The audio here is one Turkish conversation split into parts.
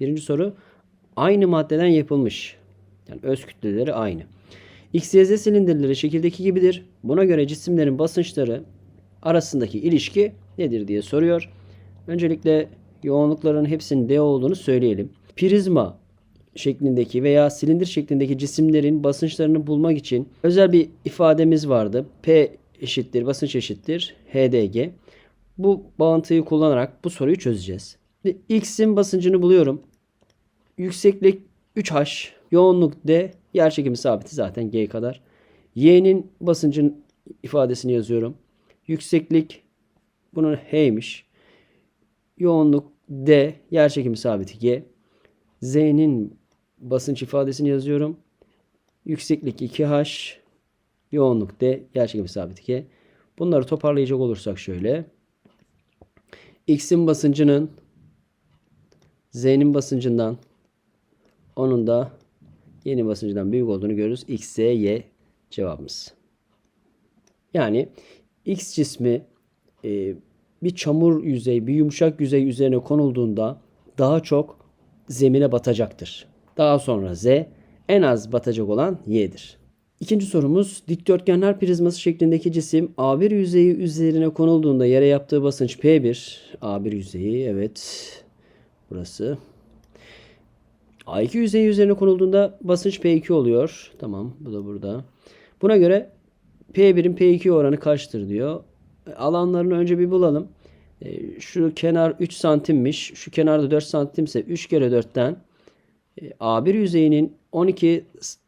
Birinci soru aynı maddeden yapılmış. Yani öz kütleleri aynı. X, Y, Z silindirleri şekildeki gibidir. Buna göre cisimlerin basınçları arasındaki ilişki nedir diye soruyor. Öncelikle yoğunlukların hepsinin D olduğunu söyleyelim. Prizma şeklindeki veya silindir şeklindeki cisimlerin basınçlarını bulmak için özel bir ifademiz vardı. P eşittir basınç eşittir HDG. Bu bağıntıyı kullanarak bu soruyu çözeceğiz. X'in basıncını buluyorum. Yükseklik 3H, yoğunluk D, yerçekimi sabiti zaten G kadar. Y'nin basıncın ifadesini yazıyorum. Yükseklik bunun H'ymiş. Yoğunluk D, yerçekimi sabiti G. Z'nin basınç ifadesini yazıyorum. Yükseklik 2H, yoğunluk D, yerçekimi sabiti G. Bunları toparlayacak olursak şöyle. X'in basıncının Z'nin basıncından onun da yeni basıncından büyük olduğunu görürüz. X, Z, Y cevabımız. Yani X cismi e, bir çamur yüzey, bir yumuşak yüzey üzerine konulduğunda daha çok zemine batacaktır. Daha sonra Z, en az batacak olan Y'dir. İkinci sorumuz dikdörtgenler prizması şeklindeki cisim A1 yüzeyi üzerine konulduğunda yere yaptığı basınç P1. A1 yüzeyi evet burası. A2 yüzeyi üzerine konulduğunda basınç P2 oluyor. Tamam bu da burada. Buna göre P1'in P2 oranı kaçtır diyor. E, Alanlarını önce bir bulalım. E, Şu kenar 3 santimmiş. Şu kenarda 4 santimse 3 kere 4'ten e, A1 yüzeyinin 12 s-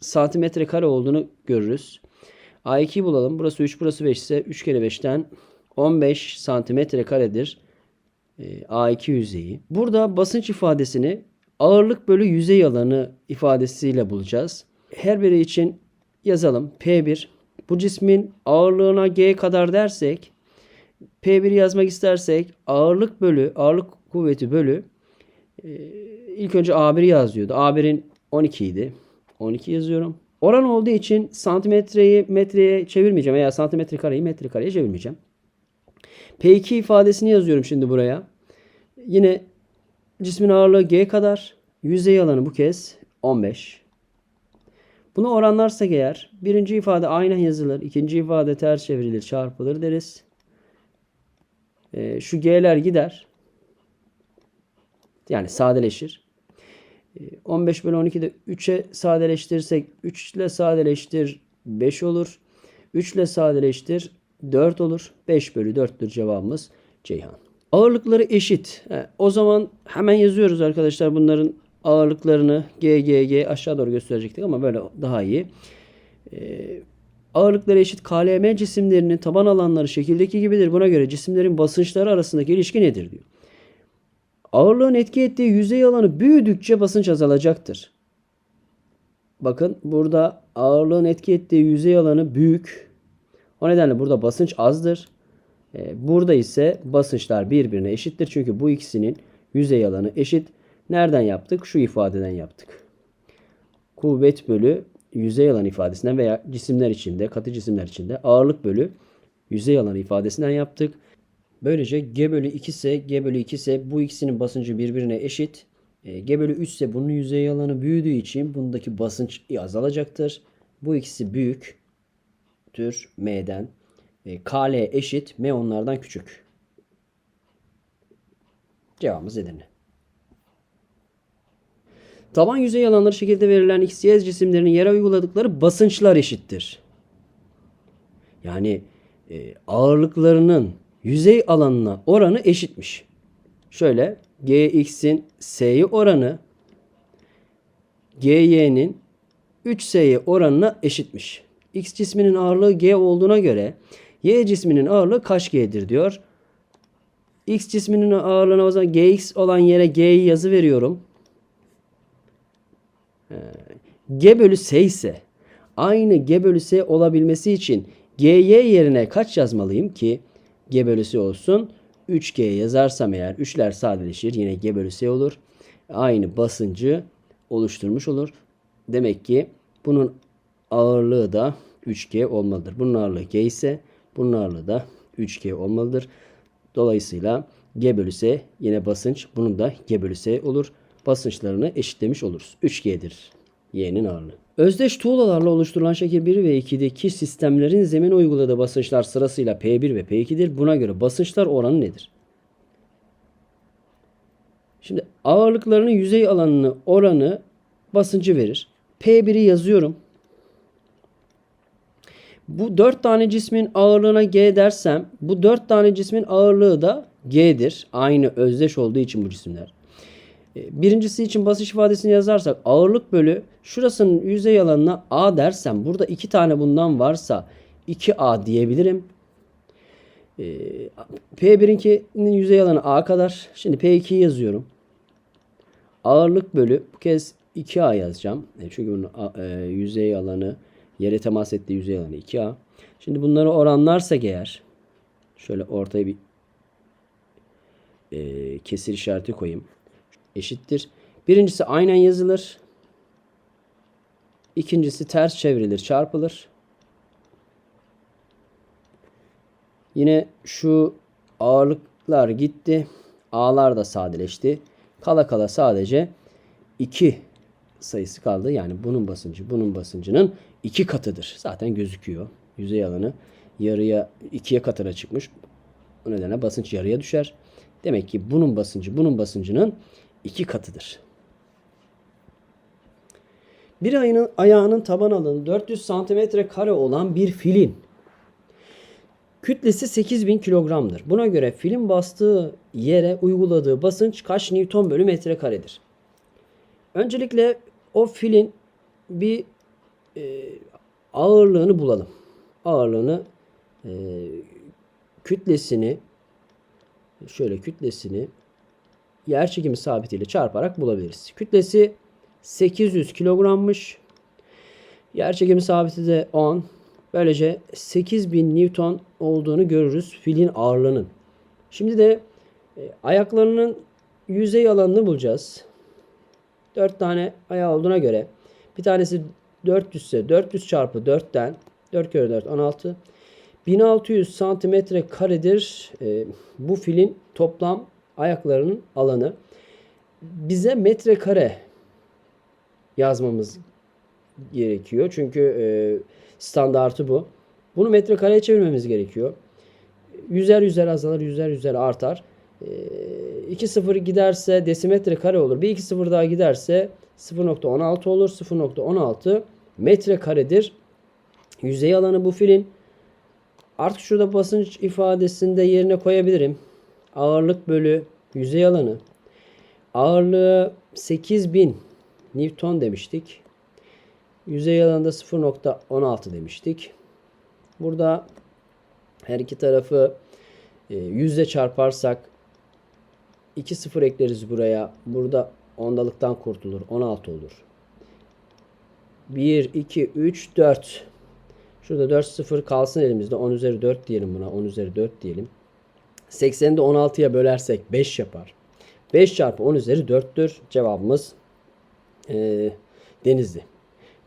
santimetre kare olduğunu görürüz. A2'yi bulalım. Burası 3, burası 5 ise 3 kere 5'ten 15 santimetre karedir. E, A2 yüzeyi. Burada basınç ifadesini ağırlık bölü yüzey alanı ifadesiyle bulacağız. Her biri için yazalım. P1 bu cismin ağırlığına G kadar dersek P1 yazmak istersek ağırlık bölü ağırlık kuvveti bölü e, ilk önce A1 yazıyordu. A1'in 12 idi. 12 yazıyorum. Oran olduğu için santimetreyi metreye çevirmeyeceğim veya santimetre kareyi metre kareye çevirmeyeceğim. P2 ifadesini yazıyorum şimdi buraya. Yine cismin ağırlığı G kadar. Yüzey alanı bu kez 15. Bunu oranlarsak eğer birinci ifade aynen yazılır. ikinci ifade ters çevrilir çarpılır deriz. Ee, şu G'ler gider. Yani sadeleşir. Ee, 15 bölü 12 de 3'e sadeleştirirsek 3 ile sadeleştir 5 olur. 3 ile sadeleştir 4 olur. 5 bölü 4'tür cevabımız Ceyhan. Ağırlıkları eşit. O zaman hemen yazıyoruz arkadaşlar bunların ağırlıklarını G, G, G aşağı doğru gösterecektik ama böyle daha iyi. Ee, ağırlıkları eşit KLM cisimlerinin taban alanları şekildeki gibidir. Buna göre cisimlerin basınçları arasındaki ilişki nedir diyor. Ağırlığın etki ettiği yüzey alanı büyüdükçe basınç azalacaktır. Bakın burada ağırlığın etki ettiği yüzey alanı büyük. O nedenle burada basınç azdır. Ee, Burada ise basınçlar birbirine eşittir. Çünkü bu ikisinin yüzey alanı eşit. Nereden yaptık? Şu ifadeden yaptık. Kuvvet bölü yüzey alan ifadesinden veya cisimler içinde, katı cisimler içinde ağırlık bölü yüzey alanı ifadesinden yaptık. Böylece G bölü 2 ise G bölü 2 ise bu ikisinin basıncı birbirine eşit. E, G bölü 3 ise bunun yüzey alanı büyüdüğü için bundaki basınç azalacaktır. Bu ikisi büyüktür M'den. E, KL eşit M onlardan küçük. Cevabımız Edirne. Taban yüzey alanları şekilde verilen X, Y cisimlerinin yere uyguladıkları basınçlar eşittir. Yani e, ağırlıklarının yüzey alanına oranı eşitmiş. Şöyle Gx'in S'ye oranı Gy'nin 3S'ye oranına eşitmiş. X cisminin ağırlığı G olduğuna göre Y cisminin ağırlığı kaç G'dir diyor. X cisminin ağırlığına o zaman Gx olan yere G'yi yazı veriyorum. G bölü S ise aynı G bölü S olabilmesi için GY yerine kaç yazmalıyım ki G bölü S olsun? 3G yazarsam eğer 3'ler sadeleşir yine G bölü S olur. Aynı basıncı oluşturmuş olur. Demek ki bunun ağırlığı da 3G olmalıdır. Bunun ağırlığı G ise bunun ağırlığı da 3G olmalıdır. Dolayısıyla G bölü S yine basınç. Bunun da G bölü S olur. Basınçlarını eşitlemiş oluruz. 3G'dir Y'nin ağırlığı. Özdeş tuğlalarla oluşturulan şekil 1 ve 2'deki sistemlerin zemine uyguladığı basınçlar sırasıyla P1 ve P2'dir. Buna göre basınçlar oranı nedir? Şimdi ağırlıklarının yüzey alanını oranı basıncı verir. P1'i yazıyorum. Bu 4 tane cismin ağırlığına G dersem bu 4 tane cismin ağırlığı da G'dir. Aynı özdeş olduğu için bu cisimler. E, Birincisi için basınç ifadesini yazarsak ağırlık bölü şurasının yüzey alanına A dersem burada iki tane bundan varsa 2A diyebilirim. E, P1'inkinin yüzey alanı A kadar. Şimdi P2'yi yazıyorum. Ağırlık bölü bu kez 2A yazacağım. E, Çünkü bunun yüzey alanı yere temas ettiği yüzey alanı 2A. Şimdi bunları oranlarsak eğer şöyle ortaya bir e, kesir işareti koyayım. Eşittir. Birincisi aynen yazılır. İkincisi ters çevrilir, çarpılır. Yine şu ağırlıklar gitti. A'lar da sadeleşti. Kala kala sadece 2 sayısı kaldı. Yani bunun basıncı bunun basıncının 2 katıdır. Zaten gözüküyor. Yüzey alanı yarıya ikiye katına çıkmış. Bu nedenle basınç yarıya düşer. Demek ki bunun basıncı bunun basıncının 2 katıdır. Bir ayının ayağının taban alanı 400 santimetre kare olan bir filin Kütlesi 8000 kilogramdır. Buna göre film bastığı yere uyguladığı basınç kaç Newton bölü metre karedir? Öncelikle o filin bir e, ağırlığını bulalım. Ağırlığını e, kütlesini şöyle kütlesini yer çekimi sabitiyle çarparak bulabiliriz. Kütlesi 800 kilogrammış. Yer çekimi sabiti de 10. Böylece 8000 Newton olduğunu görürüz filin ağırlığının. Şimdi de e, ayaklarının yüzey alanını bulacağız. 4 tane ayağı olduğuna göre bir tanesi 400 ise 400 çarpı 4'ten 4 kere 4 16 1600 santimetre karedir e, bu filin toplam ayaklarının alanı. Bize metrekare yazmamız gerekiyor. Çünkü e, standartı bu. Bunu metrekareye çevirmemiz gerekiyor. Yüzer yüzer azalır, yüzer yüzer artar. E, 2 sıfır giderse desimetre kare olur. Bir iki sıfır daha giderse 0.16 olur. 0.16 metre karedir. Yüzey alanı bu filin. Artık şurada basınç ifadesinde yerine koyabilirim. Ağırlık bölü yüzey alanı. Ağırlığı 8000 Newton demiştik. Yüzey alanında 0.16 demiştik. Burada her iki tarafı e, yüzle çarparsak 2 sıfır ekleriz buraya. Burada ondalıktan kurtulur. 16 olur. 1, 2, 3, 4. Şurada 4 sıfır kalsın elimizde. 10 üzeri 4 diyelim buna. 10 üzeri 4 diyelim. 80'i de 16'ya bölersek 5 yapar. 5 çarpı 10 üzeri 4'tür. Cevabımız e, denizli.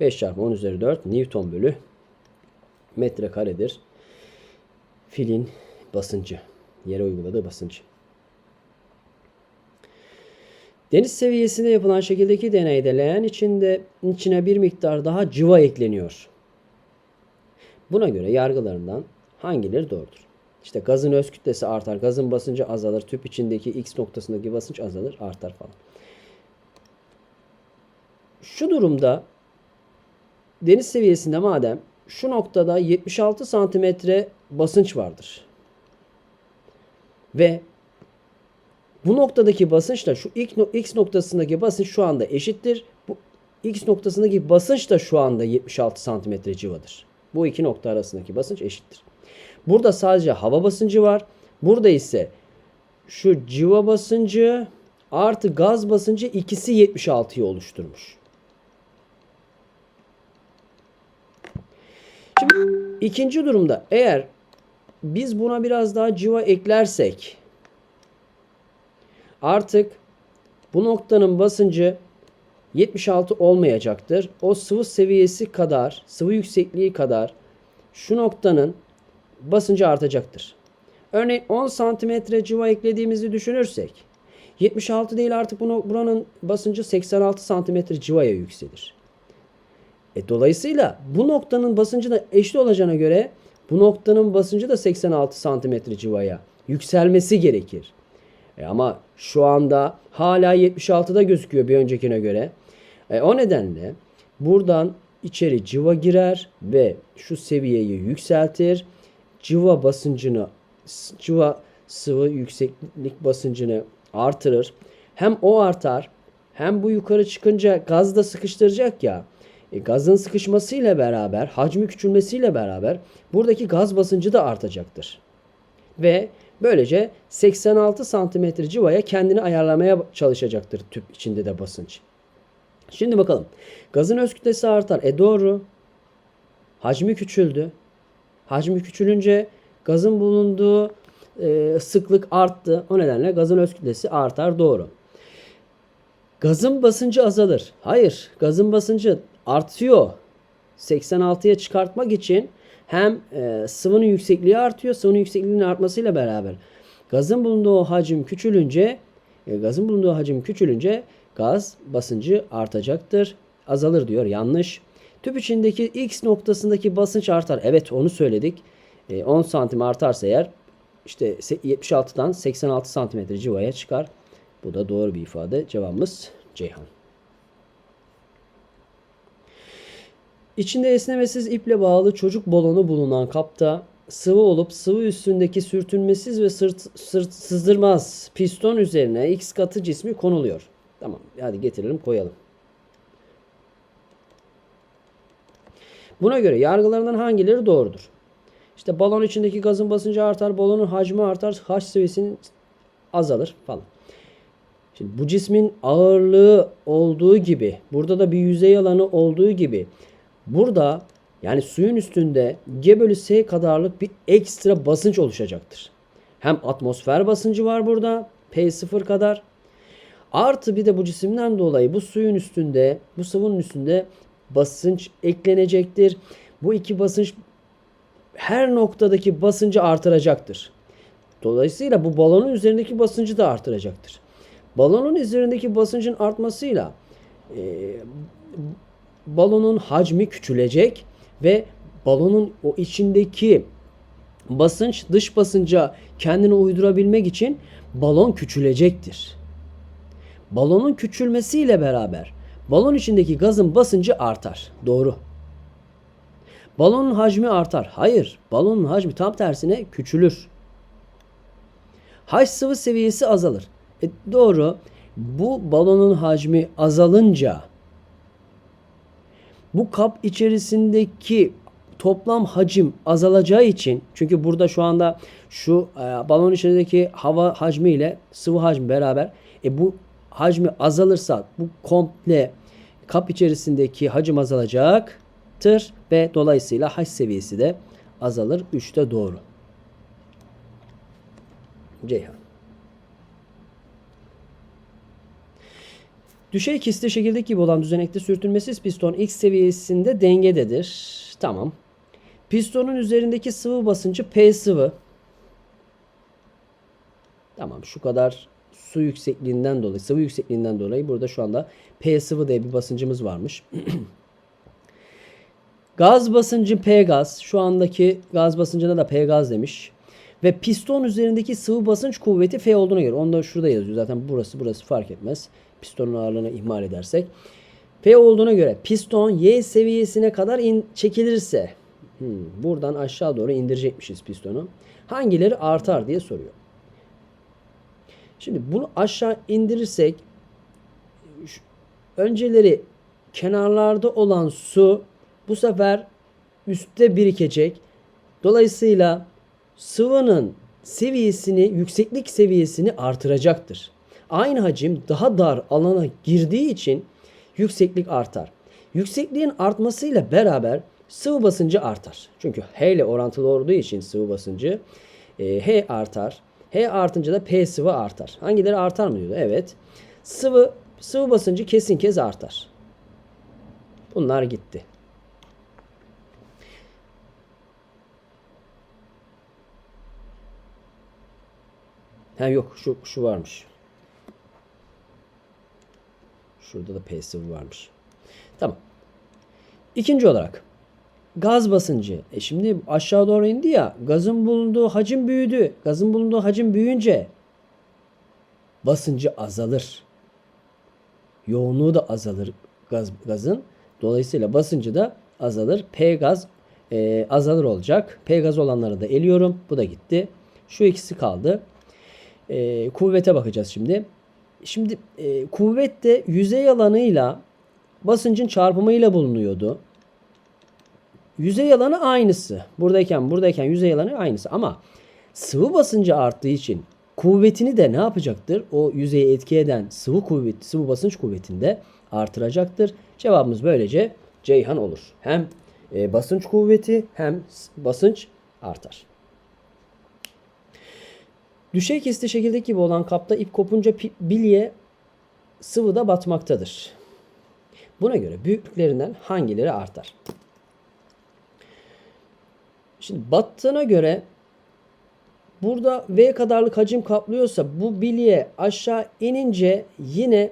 5 çarpı 10 üzeri 4 Newton bölü metre karedir. Filin basıncı. Yere uyguladığı basıncı. Deniz seviyesinde yapılan şekildeki deneyde leğen içinde içine bir miktar daha cıva ekleniyor. Buna göre yargılarından hangileri doğrudur? İşte gazın öz kütlesi artar, gazın basıncı azalır, tüp içindeki X noktasındaki basınç azalır, artar falan. Şu durumda deniz seviyesinde madem şu noktada 76 santimetre basınç vardır. Ve bu noktadaki basınçla şu X noktasındaki basınç şu anda eşittir. Bu X noktasındaki basınç da şu anda 76 santimetre civadır. Bu iki nokta arasındaki basınç eşittir. Burada sadece hava basıncı var. Burada ise şu civa basıncı artı gaz basıncı ikisi 76'yı oluşturmuş. Şimdi ikinci durumda eğer biz buna biraz daha civa eklersek artık bu noktanın basıncı 76 olmayacaktır. O sıvı seviyesi kadar, sıvı yüksekliği kadar şu noktanın basıncı artacaktır. Örneğin 10 santimetre civa eklediğimizi düşünürsek 76 değil artık bunu, buranın basıncı 86 santimetre civaya yükselir. E, dolayısıyla bu noktanın basıncı da eşit olacağına göre bu noktanın basıncı da 86 santimetre civaya yükselmesi gerekir. E, ama şu anda hala 76'da gözüküyor bir öncekine göre. E, o nedenle buradan içeri civa girer ve şu seviyeyi yükseltir. Civa basıncını civa sıvı yükseklik basıncını artırır. Hem o artar hem bu yukarı çıkınca gaz da sıkıştıracak ya. E, gazın sıkışmasıyla beraber, hacmi küçülmesiyle beraber buradaki gaz basıncı da artacaktır. Ve böylece 86 santimetre civaya kendini ayarlamaya çalışacaktır tüp içinde de basınç. Şimdi bakalım. Gazın öz kütlesi artar. E doğru. Hacmi küçüldü. Hacmi küçülünce gazın bulunduğu e, sıklık arttı. O nedenle gazın öz kütlesi artar. Doğru. Gazın basıncı azalır. Hayır. Gazın basıncı artıyor. 86'ya çıkartmak için hem e, sıvının yüksekliği artıyor. Sıvının yüksekliğinin artmasıyla beraber gazın bulunduğu hacim küçülünce e, gazın bulunduğu hacim küçülünce gaz basıncı artacaktır. Azalır diyor. Yanlış. Tüp içindeki X noktasındaki basınç artar. Evet onu söyledik. E, 10 santim artarsa eğer işte 76'dan 86 santimetre civaya çıkar. Bu da doğru bir ifade. Cevabımız Ceyhan. İçinde esnemesiz iple bağlı çocuk balonu bulunan kapta sıvı olup sıvı üstündeki sürtünmesiz ve sırt, sırt sızdırmaz piston üzerine X katı cismi konuluyor. Tamam hadi getirelim koyalım. Buna göre yargılarından hangileri doğrudur? İşte balon içindeki gazın basıncı artar, balonun hacmi artar, H seviyesinin azalır falan. Şimdi bu cismin ağırlığı olduğu gibi, burada da bir yüzey alanı olduğu gibi burada yani suyun üstünde G bölü S kadarlık bir ekstra basınç oluşacaktır. Hem atmosfer basıncı var burada P0 kadar. Artı bir de bu cisimden dolayı bu suyun üstünde, bu sıvının üstünde basınç eklenecektir. Bu iki basınç her noktadaki basıncı artıracaktır. Dolayısıyla bu balonun üzerindeki basıncı da artıracaktır. Balonun üzerindeki basıncın artmasıyla e, balonun hacmi küçülecek ve balonun o içindeki basınç dış basınca kendini uydurabilmek için balon küçülecektir. Balonun küçülmesiyle beraber balon içindeki gazın basıncı artar. Doğru. Balonun hacmi artar. Hayır. Balonun hacmi tam tersine küçülür. H sıvı seviyesi azalır. E, doğru. Bu balonun hacmi azalınca bu kap içerisindeki toplam hacim azalacağı için çünkü burada şu anda şu e, balon içindeki hava hacmi ile sıvı hacmi beraber e, bu hacmi azalırsa bu komple kap içerisindeki hacim azalacaktır ve dolayısıyla H seviyesi de azalır. 3'te doğru. Ceyhan. Düşey kisti şekildeki gibi olan düzenekte sürtünmesiz piston X seviyesinde dengededir. Tamam. Pistonun üzerindeki sıvı basıncı P sıvı. Tamam şu kadar su yüksekliğinden dolayı, sıvı yüksekliğinden dolayı burada şu anda P sıvı diye bir basıncımız varmış. gaz basıncı P gaz. Şu andaki gaz basıncına da P gaz demiş. Ve piston üzerindeki sıvı basınç kuvveti F olduğuna göre. Onu da şurada yazıyor. Zaten burası burası fark etmez. Pistonun ağırlığını ihmal edersek. F olduğuna göre piston Y seviyesine kadar in, çekilirse hmm, buradan aşağı doğru indirecekmişiz pistonu. Hangileri artar diye soruyor. Şimdi bunu aşağı indirirsek önceleri kenarlarda olan su bu sefer üstte birikecek. Dolayısıyla sıvının seviyesini, yükseklik seviyesini artıracaktır. Aynı hacim daha dar alana girdiği için yükseklik artar. Yüksekliğin artmasıyla beraber sıvı basıncı artar. Çünkü H ile orantılı olduğu için sıvı basıncı e, H artar. H artınca da P sıvı artar. Hangileri artar mı diyordu? Evet. Sıvı sıvı basıncı kesin kez artar. Bunlar gitti. Ha yok şu şu varmış. Şurada da P sıvı varmış. Tamam. İkinci olarak gaz basıncı. E şimdi aşağı doğru indi ya. Gazın bulunduğu hacim büyüdü. Gazın bulunduğu hacim büyüyünce basıncı azalır. Yoğunluğu da azalır gaz, gazın. Dolayısıyla basıncı da azalır. P gaz e, azalır olacak. P gaz olanları da eliyorum. Bu da gitti. Şu ikisi kaldı. E, kuvvete bakacağız şimdi. Şimdi e, kuvvet de yüzey alanıyla basıncın çarpımıyla bulunuyordu. Yüzey alanı aynısı. Buradayken buradayken yüzey alanı aynısı ama sıvı basıncı arttığı için kuvvetini de ne yapacaktır? O yüzeyi etki eden sıvı kuvvet, sıvı basınç kuvvetinde artıracaktır. Cevabımız böylece Ceyhan olur. Hem e, basınç kuvveti hem basınç artar. Düşey kesti şekildeki gibi olan kapta ip kopunca bilye sıvıda batmaktadır. Buna göre büyüklüklerinden hangileri artar? Şimdi battığına göre burada V kadarlık hacim kaplıyorsa bu bilye aşağı inince yine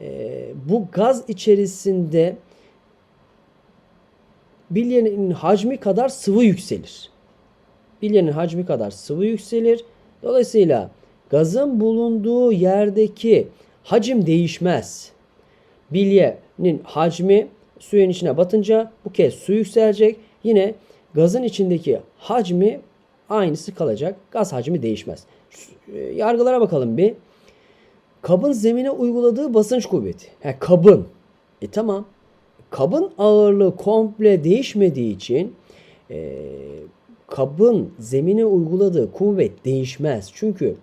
e, bu gaz içerisinde bilyenin hacmi kadar sıvı yükselir. Bilyenin hacmi kadar sıvı yükselir. Dolayısıyla gazın bulunduğu yerdeki hacim değişmez. Bilyenin hacmi suyun içine batınca bu kez su yükselecek. Yine gazın içindeki hacmi aynısı kalacak. Gaz hacmi değişmez. Şu- e, Yargılara bakalım bir. Kabın zemine uyguladığı basınç kuvveti. He, kabın. E tamam. Kabın ağırlığı komple değişmediği için e, kabın zemine uyguladığı kuvvet değişmez. Çünkü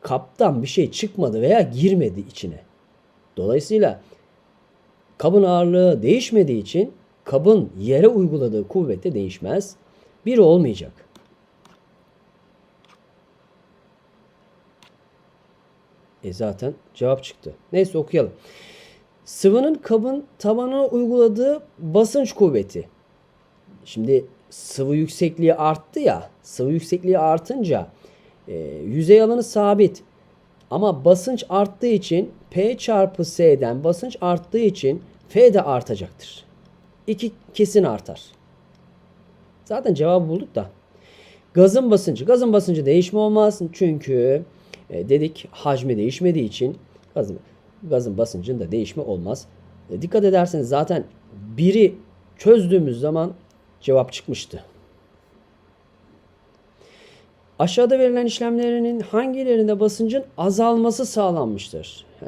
kaptan bir şey çıkmadı veya girmedi içine. Dolayısıyla kabın ağırlığı değişmediği için kabın yere uyguladığı kuvvet de değişmez. Bir olmayacak. E zaten cevap çıktı. Neyse okuyalım. Sıvının kabın tabanına uyguladığı basınç kuvveti. Şimdi sıvı yüksekliği arttı ya. Sıvı yüksekliği artınca e, yüzey alanı sabit. Ama basınç arttığı için P çarpı S'den basınç arttığı için F de artacaktır. İki kesin artar. Zaten cevabı bulduk da. Gazın basıncı. Gazın basıncı değişme olmaz. Çünkü e, dedik hacmi değişmediği için gazın, gazın basıncında değişme olmaz. E, dikkat ederseniz zaten biri çözdüğümüz zaman cevap çıkmıştı. Aşağıda verilen işlemlerinin hangilerinde basıncın azalması sağlanmıştır? He.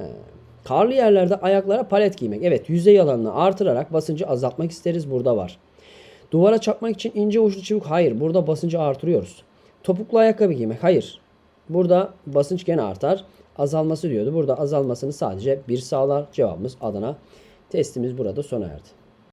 Karlı yerlerde ayaklara palet giymek. Evet yüzey alanını artırarak basıncı azaltmak isteriz. Burada var. Duvara çakmak için ince uçlu çubuk. Hayır. Burada basıncı artırıyoruz. Topuklu ayakkabı giymek. Hayır. Burada basınç gene artar. Azalması diyordu. Burada azalmasını sadece bir sağlar. Cevabımız Adana. Testimiz burada sona erdi.